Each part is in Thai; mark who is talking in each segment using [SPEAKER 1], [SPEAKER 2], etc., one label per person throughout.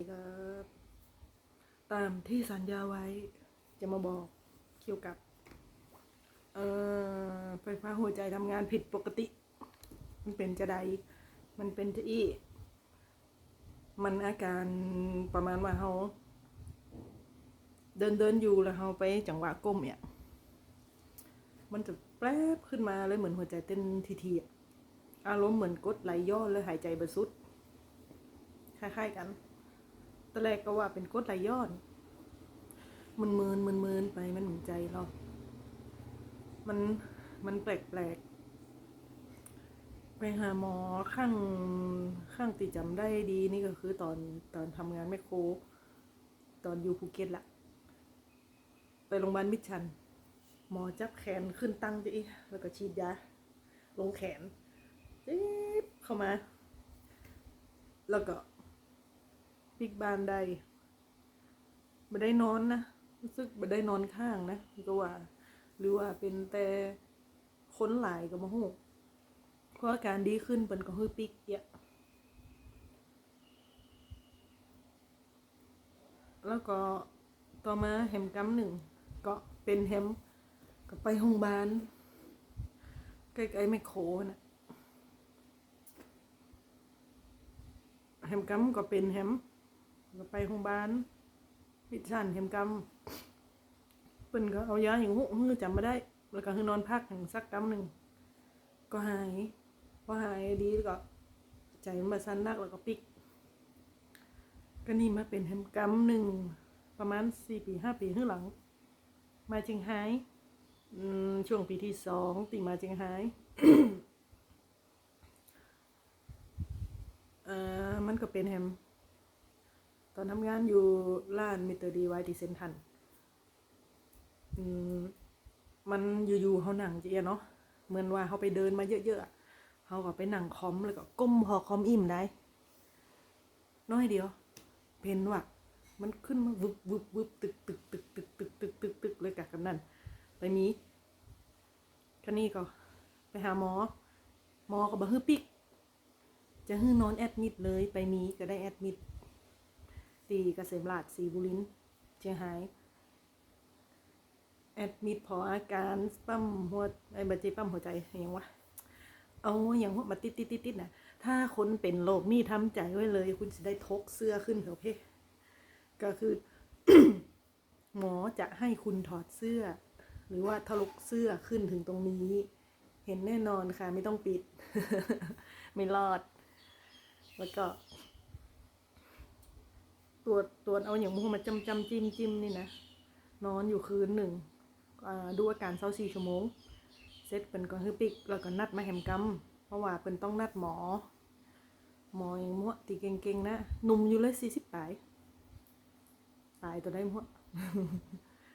[SPEAKER 1] ครับตามที่สัญญาไว้จะมาบอกเกี่ยวกับ เอ่อไฟฟ้าหัวใจทำงานผิดปกติ มันเป็นจะใด มันเป็นจะอี้ มันอาการประมาณว่าเขาเดินเดินอยู่แล้วเขาไปจังหวะก้มเนี่ย มันจะแป๊บขึ้นมาเลยเหมือนหัวใจเต้นทีๆอะอารมณ์เหมือนกดไหลย้อนเลยหายใจบรสุดคล้ายๆกัน ตอนแรกก็ว่าเป็นกดไหลย้อนมันมืนมันมืนไปมันเหมือนใจเรา มันมันแปลกแปลกไปหาหมอข้างข้างติจำได้ดีนี่ก็คือตอนตอนทำงานแมคโคร ตอนอยู่ภูเก็ตละไปโรงพยาบาลมิชชัน หมอจับแขนขึ้นตั้งจะอีแล้วก็ฉีดยาลงแขนจิ๊บเข้ามา แล้วก็ ปิกบานได้ไม่ได้นอนนะรู้สึกไม่ได้นอนข้างนะก็ว่า หรือว่าเป็นแต่ค้นหลายกับมะฮูเพราะอาการดีขึ้นเป็นก็คือปิกเยอะแล้วก็ต่อมาแฮมกัมหนึ่งก็เป็นแฮมก็ไปโรงพยาบาลใกล้ๆแมโครนะแฮมกัมก็เป็นแฮม ก็ไปโรงพยาบาลพิชันแฮมกัมเปิ้นก็เอายาอย่างหูฮือจำไม่ได้ แล้วก็คือนอนพักถึงสักกัมหนึ่งก็หายพอหายดีแล้วก็ใจมันมาสั้นนักแล้วก็ปิก ก็นี่มาเป็นแฮมกัมหนึ่งประมาณสี่ปีห้าปีข้างหลัง มาเจียงไฮ้อืมช่วงปีที่สองตีมาเจียงไฮ้เออมันก็เป็นแฮม อนทำงานอยู่ร้านมิเตอร์ดีไวที่เซนทันมันอยู่ๆเขาหนังเจีอะเนาะเหมือนว่าเขาไปเดินมาเยอะๆเขาก็ไปหนังคอมแล้วก็ก้มพอคอมอิ่มได้ น้อยเดียว เพนว่ะมันขึ้นมาวุบวุบวุบตึกตึกตึกตึกตึกตึกตึกตึกเลยกะกันนั่นไปมีคันนี้ก็ไปหาหมอ หมอก็บอกฮื้อปิก จะให้นอนแอดมิดเลยไปมีก็ได้แอดมิด ตีเกษมราชศรีบุรินทร์เชียงรายแอดมิดพออาการปั๊มหัวไอ้บัจจีปั๊มหัวใจอย่างวะเอาอย่างหัวมาติดติดติดติดนะถ้าคนเป็นโรคนี่ทำใจไว้เลย คุณจะได้ทกเสื้อขึ้นเถอะเพ่ก็คือ หมอจะให้คุณถอดเสื้อ หรือว่าทะลุเสื้อขึ้นถึงตรงนี้ เห็นแน่นอนค่ะ ไม่ต้องปิด ไม่รอด แล้วก็ ตรวจตรวจเอาอย่างมูมาจำจำจิ้มจิ้มนี่นะ นอนอยู่คืนหนึ่งดูอาการเศร้าสี่ชั่วโมง เสร็จเป็นก็คือปิก แล้วก็นัดมาแหมกำเพราะว่าเป็นต้องนัดหมอ หมออย่างมั่วตีเก่งๆนะหนุ่มอยู่เลยสี่สิบปลายตายตัวได้มั่ว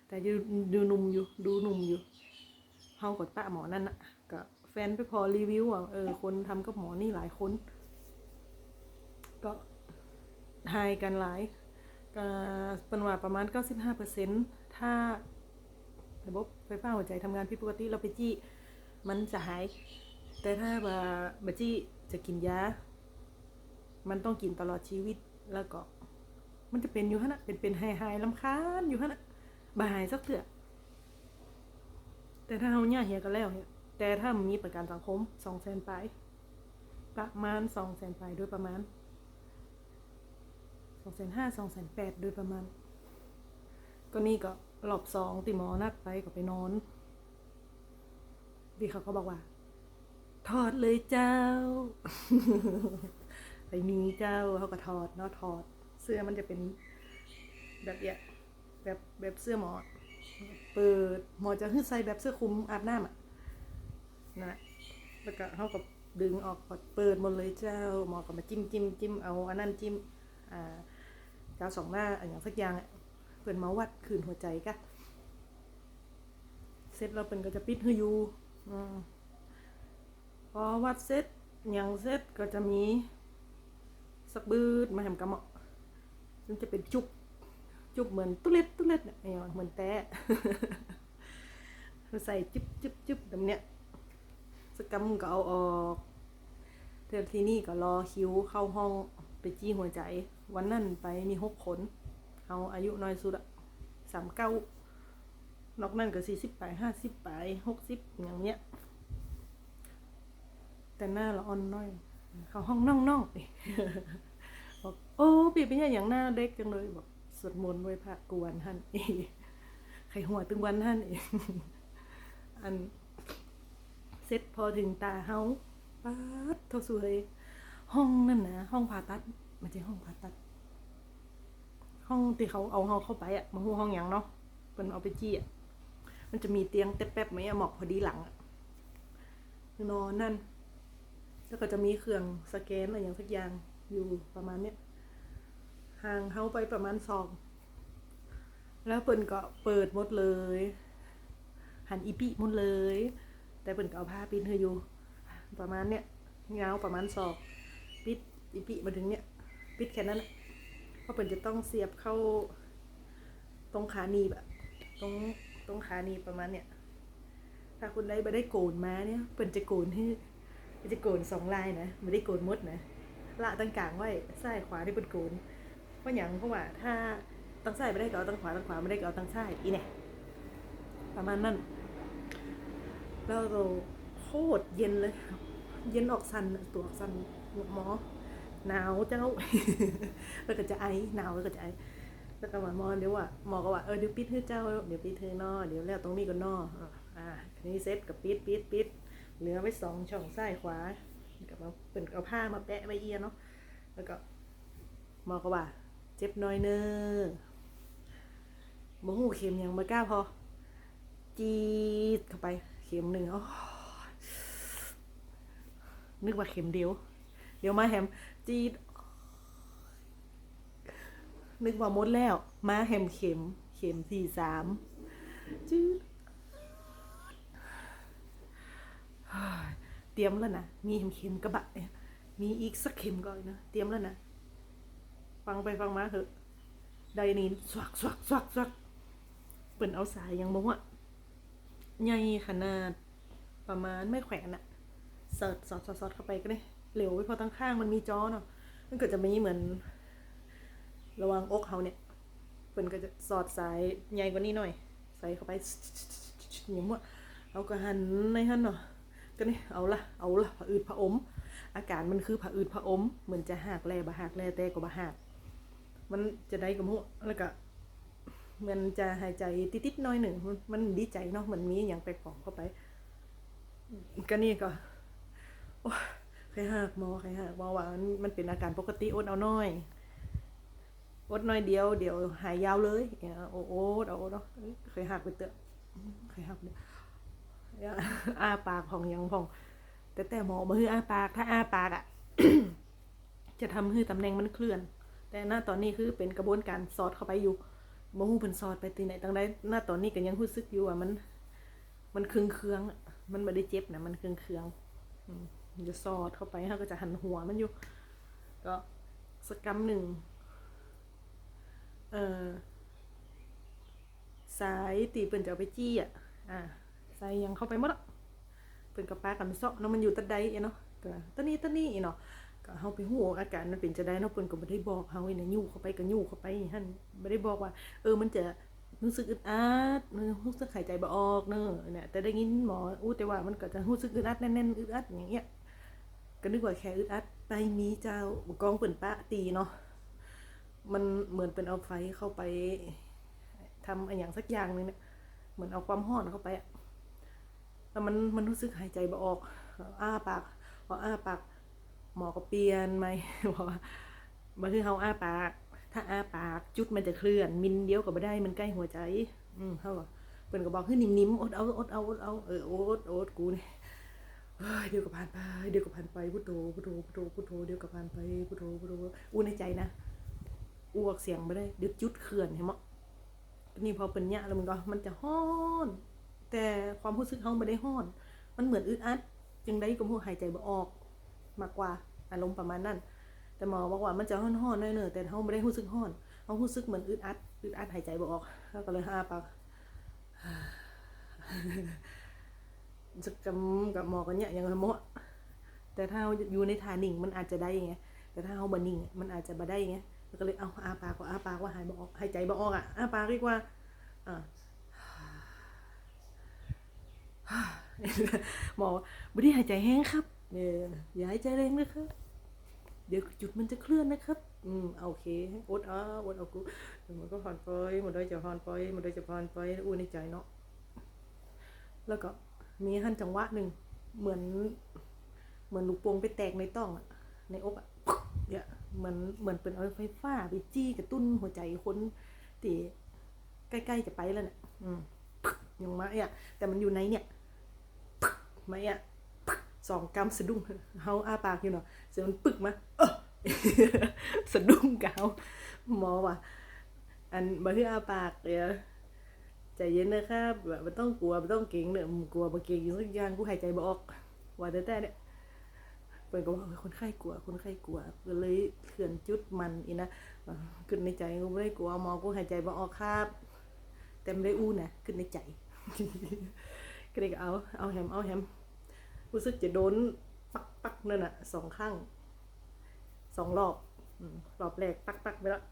[SPEAKER 1] แต่ดูดูหนุ่มอยู่ดูหนุ่มอยู่เฮากดปะหมอนั่นน่ะก็แฟนไปพอรีวิวอะเออคนทำกับหมอนี่หลายคน ก็ทายกันหลาย ก็เป็นว่าประมาณ 95%ถ้าระบบไฟฟ้าหัวใจทำงานผิดปกติเราไปจี้มันจะหาย แต่ถ้าว่าบจี้จะกินยา มันต้องกินตลอดชีวิตแล้วก็ มันจะเป็นอยู่ฮะนะเป็นเป็นหายหายๆลำคาญอยู่ฮะนะบหายสักเถื่อแต่ถ้าเราเนี่ยเหียกันแล้วเนี่ยแต่ถ้ามีประกันสังคมสองแสนไปประมาณสองแสนไปโดยประมาณ สองแสนห้าสองแสนแปดโดยประมาณ ก็นี่ก็รอบสองติหมอนัดไปก็ไปนอน ดีเขาก็บอกว่า ถอดเลยเจ้า ไปมีเจ้าเขาก็ถอดเนาะถอด เสื้อมันจะเป็นแบบเนี้ยแบบแบบเสื้อหมอ เปิดหมอจะให้ใส่แบบเสื้อคลุมอาบน้ำอะนั่นแหละแล้วก็เขาก็ดึงออกเปิดหมดเลยเจ้าหมอก็มาจิ้มจิ้มจิ้มเอาอันนั้นจิ้มอ่า เจ้าสองหน้าอันอย่างสักอย่างอะเปิดมาวัดคืนหัวใจกะเสร็จแล้วเป็นก็จะปิดให้อยู่พอวัดเสร็จอย่างเสร็จก็จะมีสักบืดมาแหมกระเหมาะซึ่งจะเป็นจุกจุกเหมือนตุเล็ดตุเล็ดเนี่ยอย่างเหมือนแตะใส่จุบจุบจุบแบบเนี้ยสกกัมก็เอาออกเทอทีนี่ก็รอคิวเข้าห้องไปจี้หัวใจ วันนั้นไปมีหกคนเอาอายุน้อยสุดอะสามเก้านอกนั้นก็สี่สิบปห้าสิบปหกสิบอย่างเนี้ย แต่หน้าละอ่อนน้อย เขาห้องน่องน่องบอกโอ้ปีเป็นอย่างหน้าเด็กจังเลยบอกสวดมนต์ไว้พระกวนท่านเองใครหัวตึงวันท่านเองอันเสร็จพอถึงตาเฮาป๊าดเท่าสวย ห้องนั่นนะห้องผ่าตัด มันจะห้องผ่าตัด ห้องที่เขาเอาเฮาเข้าไปอะมาหูห้องหยังเนาะเป็นเอาไปจี้อะมันจะมีเตียงเต็บแป๊บไหมอะหมอกพอดีหลังอะนอนนั่น แล้วก็จะมีเครื่องสแกนอะไรอย่างสักอย่างอยู่ประมาณเนี้ยห่างเฮาไปประมาณสองแล้วเปิ่นก็เปิดหมดเลย หันอีปิหมดเลย แต่เปิ่นก็เอาผ้าปิดให้อยู่ ประมาณเนี้ยเงาประมาณศอก ปิดอีปิมาถึงเนี้ย ปิดแค่นั้นแหละเพราะเปิ่นจะต้องเสียบเข้า ตรงขาหนีบอะตรงตรงขาหนีบประมาณเนี้ยถ้าคุณได้ไปได้โกนมาเนี่ยเปิ่นจะโกนให้จะโกนสองลายนะไม่ได้โกนมดนะละตั้งกลางไว้ซ้ายขวาได้เป็นโกนเพราะอย่างเพราะว่าถ้าตั้งซ้ายไม่ได้ก็เอาตั้งขวาตั้งขวาไม่ได้ก็เอาตั้งซ้ายอีเนี่ยประมาณนั้นแล้วเราโคตรเย็นเลย เย็นออกสันตัวออกสันหมอ หนาวเจ้า แล้วก็จะไอหนาวแล้วก็จะไอแล้วก็มาหมอนเดี๋ยวว่าหมอก็ว่าเออเดี๋ยวปิดให้เจ้าเดี๋ยวปิดให้นอเดี๋ยวแล้วตรงนี้ก็นออะอ่าทีนี้เซ็ตกับปิดปิดปิดเหลือไว้สองช่องซ้ายขวากับเอาเป็นเอาผ้ามาแปะไว้เอียเนาะแล้วก็หมอก็ว่า เจ็บน้อยเนอบ่หูเข็มยังไม่กล้าพอ จีดเข้าไปเข็มหนึ่งอ้ยนึกว่าเข็มเดียว เดี๋ยวมาแฮมจีดนึกว่าหมดแล้ว มาแฮมเข็ม เข็มสี่สามจืดเตรียมแล้วนะ มีเข็มเข็มกระบะเนี่ยมีอีกสักเข็มก่อนนะเตรียมแล้วนะฟังไปฟังมาเถอะไดนีนสวักสวักสวักสวักเปิ่นเอาสายยังบอกว่าใหญ่ขนาดประมาณไม่แขวนอะเสิร์ชสอดสอดสอดเข้าไปก็ได้ เหลวไปพอตั้งข้างมันมีจอเนาะมันก็จะมีเหมือน ระวังอกเขาเนี่ยเปิ่นก็จะสอดสายใหญ่กว่านี้หน่อย ใส่เข้าไปอย่างว่าเอากระหันในหันเนาะก็นี่เอาละเอาละผะอืดผะอม อาการมันคือผะอืดผะอม เหมือนจะหักแลบะหักแลแต่ก็บะหักมันจะได้กับหัวแล้วก็มันจะหายใจติดๆน้อยหนึ่งมันดีใจเนาะเหมันมีอย่างแปลกปลอมเข้าไปก็นี่ก็โอ้ ยใครหักหมอใครหักหมอว่ามันเป็นอาการปกติอดเอาน้อยอดน้อยเดียวเดี๋ยวหายยาวเลยเนี่ยโอ้โอ้เอาเนาะเคยหักไปเตอะเคยหักเนี่ยอย่าอ้าปากของยังพอง แต่แต่หมอมาคืออ้าปากถ้าอ้าปากอะ จะทำให้ตำแหน่งมันเคลื่อน แต่หน้าตอนนี้คือเป็นกระบวนการสอดเข้าไปอยู่มหูเป็นสอดไปตีไหนตั้งได้หน้าตอนนี้ก็ยังรู้สึกอยู่อะมัน มันเคืองเคืองๆมันไม่ได้เจ็บนะมันเคืองเคืองอืม จะสอดเข้าไปเขาก็จะหันหัวมันอยู่ ก็สกกรรมหนึ่ง เอ่อสายตีเปิ่นจะเอาไปจี้อะ อ่าส่ยังเข้าไปหมดอะเป็นกับปลากันเซาะเนาะมันอยู่ตัดใดเนาะก็ตัดนี้ตัดนี้เนาะก็เฮาไปฮู้อาการมันเป็นจะได้เนาะเพิ่นก็บ่ได้บอกเฮาเนี่ยยู่เข้าไปก็ยู่เข้าไปหั่นบ่ได้บอกว่า เออมันจะรู้สึกอึดอัดรู้สึกหายใจบ่ออกเนอะเนี่ยแต่ได้ยินหมออู้แต่ว่ามันก็จะรู้สึกอึดอัดแน่นๆอึดอัดอย่างเงี้ย ก็นึกว่าแค่อึดอัดไปมีเจ้ากองเปิ่นปะตีเนาะมันเหมือนเป็นเอาไฟเข้าไปทำอะไรอย่างสักอย่างหนึงเนี่ยเหมือนเอาความห้อนเข้าไปอะแล้วมันมันรู้สึกหายใจบ่ออก อ้าปากพออ้าปากหมอก็เปลี่ยนไหมบอกว่ามันคือเขาอ้าปาก ถ้าอ้าปากจุดมันจะเคลื่อน มินเดียวก็ไม่ได้มันใกล้หัวใจ อืมเขาบอกเพิ่นก็บอกให้นิ่มๆอดเอาอดเอาอดเอาเอออดอดกูเนี่ย เดี๋ยวก็ผ่านไป เดี๋ยวก็ผ่านไปพุทโธพุทโธพุทโธพุทโธเดี๋ยวก็ผ่านไปพุทโธพุทโธอู้ในใจนะอ้วกเสียงไม่ได้เดี๋ยวจุดเคลื่อนเห็นมั้นี่พอเป็นเนี่ยแล้วมันก็มันจะห้อนแต่ความรู้สึกเขาไม่ได้ห้อน มันเหมือนอึดอัดจึงได้ก็พวกหายใจบ่ออก มากกว่าอารมณ์ประมาณนั้น แต่หมอบอกว่ามันจะห้อนห้อนน่อยเนอะแต่เขาไม่ได้รู้สึกห้อนเขารู้สึกเหมือนอึดอัดอึดอัดหายใจบ่ออกแล้วก็เลยอ้าปาก จะกำกับหมอกันเนี่ยอย่างละมะแต่ถ้าอยู่ในทานนิ่งมันอาจจะได้ไงแต่ถ้าเขาบันิ่งมันอาจจะบ่ได้ไงก็เลยเอาอาปากก็อาปากว่าหายบ่ออกหายใจบ่ออกอะอาปากดียกว่าอ่าหมอว่ได้หายใจแห้งครับเอออย่าหายใจแรงนะครับ เดี๋ยวจุดมันจะเคลื่อนนะครับ อืมโอเคอดเอาอดเอากูเดี๋ยวมันก็ผ่อนไปมันได้จะผ่อนไปมันได้จะผ่อนไปอู้ในใจเนาะแล้วก็ มีหันจังหวะหนึ่งเหมือน เหมือนลูกโป่งไปแตกในต้องอะในอกอะเนี่ยเหมือนเหมือนเป็นเอาไฟฟ้าไปจี้กระตุ้นหัวใจคนที่ใกล้ๆจะไปแล้วเนี่ยอืมยังมาอะแต่มันอยู่ในเนี่ยมาอะสองกำสะดุ้งเฮาอ้าปากอยู่เนาะเสียงมันปึกมาเออสะดุ้งกาวหมอว่ะอันบ่คืออ้าปากเดี๋ย ใจเย็นนะครับแบบไม่ต้องกลัวไม่ต้องเก่งเนี่ยมึงกลัวบ่เก่งอยู่สักอย่างกูหายใจบ่ออกว่าแต่แต่เนี่ยเปิดก็ว่าเออคนไข้กลัว คนไข้กลัวก็เลยเขื่อนจุดมันอีนะว่าขึ้นในใจกูไม่ได้กลัวหมอกูหายใจบ่ออกครับแต่ไม่ได้อู้นะขึ้นในใจก็เลยก็เอาเอาแฮมเอาแฮมรู้สึกจะโดนปักปักนั่นน่ะสองข้างสองรอบรอบแรกปักปักไปแล้ว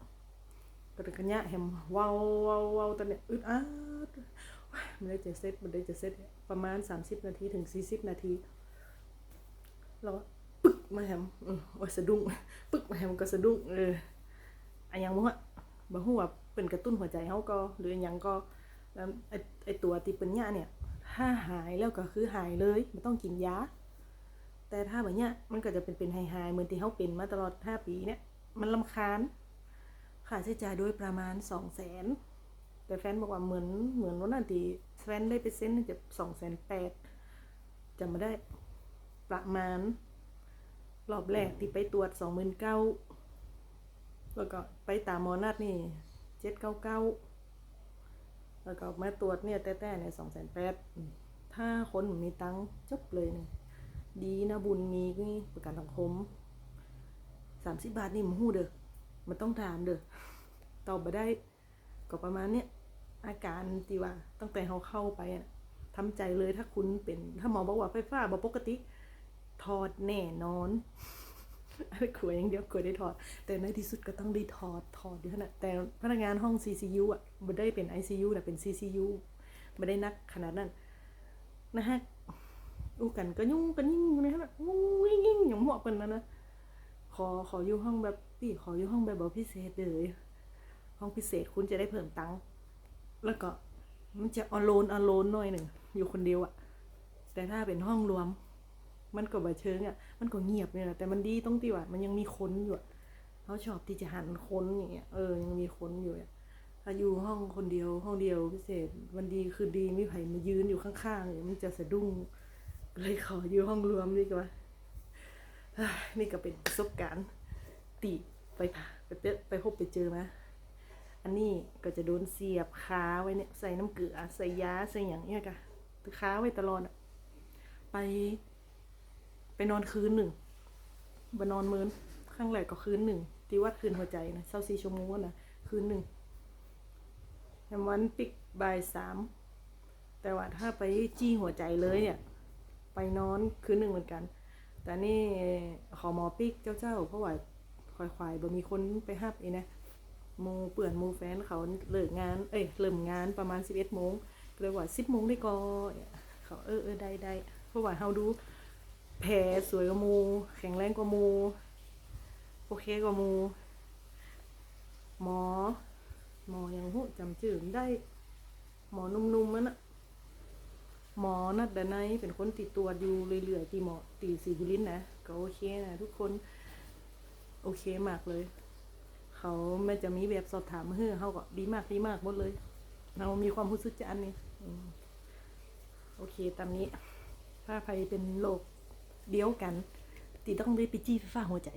[SPEAKER 1] ก็ถึงกันเนี้ยแฮมว้าวว้าววาวตอนเนี้ยอึดอัดมันได้จะเซตมันได้จะเซตประมาณ30นาทีถึง40นาทีเราปึ๊กมาแฮมเออว่าสะดุ้งปึ๊กมาแฮมก็สะดุ้งเอออันยังบ่ฮะบ่ฮู้ว่าเป็นกระตุ้นหัวใจเฮาก็หรืออันยังก็แล้วไอ้ไอ้ตัวที่เป็นยาเนี่ย ถ้าหายแล้วก็คือหายเลยไม่ต้องกินยาแต่ถ้าแบบเนี้ยมันก็จะเป็นเป็นหายหายๆเหมือนที่เฮาเป็นมาตลอด5ปีเนี่ยมันลำคาญ ค่าใช้จ่ายโดยประมาณ2 0 0 0 0นแต่แฟนบอกว่าเหมือนเหมือนวันนั้นที่แฟนได้ไปเซ็นจะ2 8 0 0 0จำไม่ได้ประมาณรอบแรกที่ไปตรวจสองหมื่นเก้าแล้วก็ไปตามมอนัดนี่เจ็ดเก้าเก้าแล้วก็มาตรวจเนี่ยแต่แต่เนี่ยสองแสนแปดถ้าคนมีตังค์จบเลยเนี่ยดีนะบุญมีนี่ประกันสังคมสามสิบบาทนี่มันหู้เด้อ มันต้องถามเด้อตอบมาได้ ก็ประมาณเนี้ยอาการที่ว่าตั้งแต่เขาเข้าไปอะทำใจเลยถ้าคุณเป็น ถ้าหมอบอกว่าไฟฟ้าบ่ปกติ ถอดแน่นอนขวยอย่างเดียวขวยได้ถอด แต่ในที่สุดก็ต้องได้ถอดถอดอยู่ขนาดแต่พนักงานห้อง CCU อะไม่ได้เป็น ICU แต่เป็น CCU ไม่ได้นักขนาดนั้นนะฮะอู้กันก็ยุ่งกันยิ่งอยู่ในขนาดงูยิ่งยิ่งอย่างหมวกเป็นนะนะขอขออยู่ห้องแบบ พี่ขออยู่ห้องแบบพิเศษเลยห้องพิเศษคุณจะได้เพิ่มตังค์แล้วก็มันจะอโลนอโลนหน่อยหนึ่งอยู่คนเดียวอะแต่ถ้าเป็นห้องรวม มันก็บ่เชิงอะมันก็เงียบเนี่ยแต่มันดีตรงที่ว่ามันยังมีคนอยู่เขาชอบที่จะหันคนอย่างเงี้ยเออยังมีคนอยู่อะถ้าอยู่ห้องคนเดียว ห้องเดียวพิเศษ วันดีคือดีไม่ไผมายืนอยู่ข้างๆเนี่ยมันจะสะดุ้งเลยขออยู่ห้องรวมดีกว่านี่ก็เป็นประสบการณ์ตี ไปผ่าไปเจอไปพบไปเจอมาอันนี้ก็จะโดนเสียบขาไว้เนี่ยใส่น้ำเกลือใส่ยาใส่อย่างเงี้ยกะค้าไว้ตลอดอะไป ไปนอนคืนหนึ่งบนอนเมินข้างแรกก็คืนหนึ่งที่วัดคืนหัวใจนะเศร้าซีชั่วโมงนะคืนหนึ่งแฮมวันปิกบ่ายสามแต่ว่าถ้าไปจี้หัวใจเลยเนี่ย ไปนอนคืนหนึ่งเหมือนกัน แต่นี่ขอหมอปิกเจ้าเจ้าๆเพราะว่า ควายๆบ่มีคนไปห้าบเอนะหมูเปื่อนหมูแฟนเขาเลิกงาน เอ้ยเริ่มงานประมาณสิบเอ็ดโมงเลยว่าสิบโมงได้ก็เขาเออเออได้ได้เพราะว่าเขาดูแผลสวยกว่ามู แข็งแรงกว่ามู โอเคกว่ามู หมอ หมอยังหูจำชื่อได้ หมอนุ่มๆมันอะหมอนัดดานายเป็นคนติดตัวอยู่เรื่อยๆตีหมอตีสีบุรินนะก็โอเคนะทุกคน โอเคมากเลย เขาไม่จะมีแบบสอบถามมาเฮ้อเขาก็ดีมากดีมากหมดเลย เรามีความรู้สึกจะอันนี้โอเคตามนี้ ถ้าใครเป็นโรคเดียวกันตีต้องได้ไปจี้ไฟฟ้าหัวใจ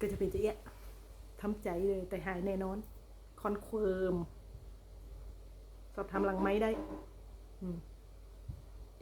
[SPEAKER 1] ก็จะเป็นจะเอะทำใจเลยแต่หายแน่นอน คอนเฟิร์มสอบทำหลังไม้ได้ อืม